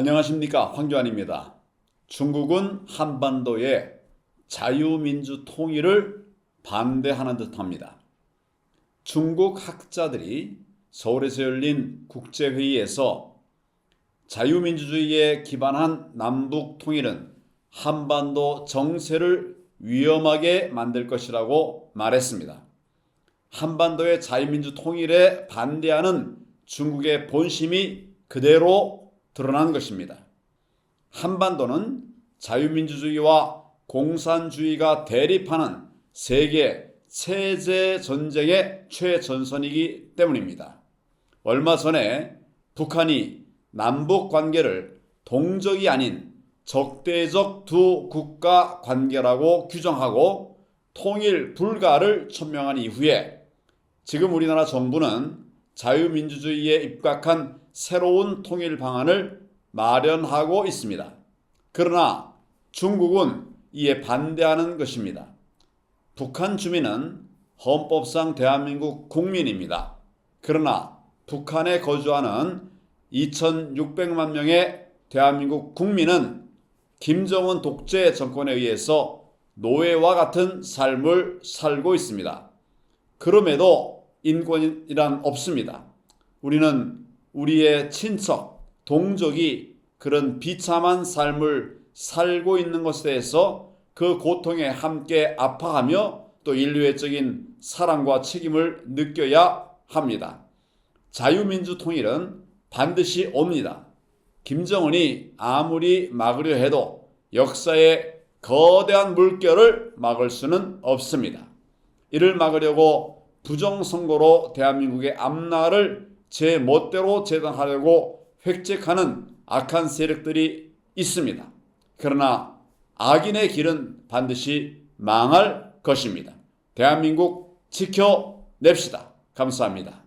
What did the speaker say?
안녕하십니까 황교안입니다. 중국은 한반도의 자유민주 통일을 반대하는 듯합니다. 중국 학자들이 서울에서 열린 국제회의에서 자유민주주의에 기반한 남북 통일은 한반도 정세를 위험하게 만들 것이라고 말했습니다. 한반도의 자유민주 통일에 반대하는 중국의 본심이 그대로 드러난 것입니다. 한반도는 자유민주주의와 공산주의가 대립하는 세계 체제 전쟁의 최전선이기 때문입니다. 얼마 전에 북한이 남북 관계를 동적이 아닌 적대적 두 국가 관계라고 규정하고 통일 불가를 천명한 이후에 지금 우리나라 정부는 자유민주주의에 입각한 새로운 통일 방안을 마련하고 있습니다. 그러나 중국은 이에 반대하는 것입니다. 북한 주민은 헌법상 대한민국 국민입니다. 그러나 북한에 거주하는 2,600만 명의 대한민국 국민은 김정은 독재 정권에 의해서 노예와 같은 삶을 살고 있습니다. 그럼에도 인권이란 없습니다. 우리는 우리의 친척, 동족이 그런 비참한 삶을 살고 있는 것에 대해서 그 고통에 함께 아파하며 또 인류애적인 사랑과 책임을 느껴야 합니다. 자유민주 통일은 반드시 옵니다. 김정은이 아무리 막으려 해도 역사의 거대한 물결을 막을 수는 없습니다. 이를 막으려고 부정선거로 대한민국의 앞날을 제 멋대로 재단하려고 획책하는 악한 세력들이 있습니다. 그러나 악인의 길은 반드시 망할 것입니다. 대한민국 지켜냅시다. 감사합니다.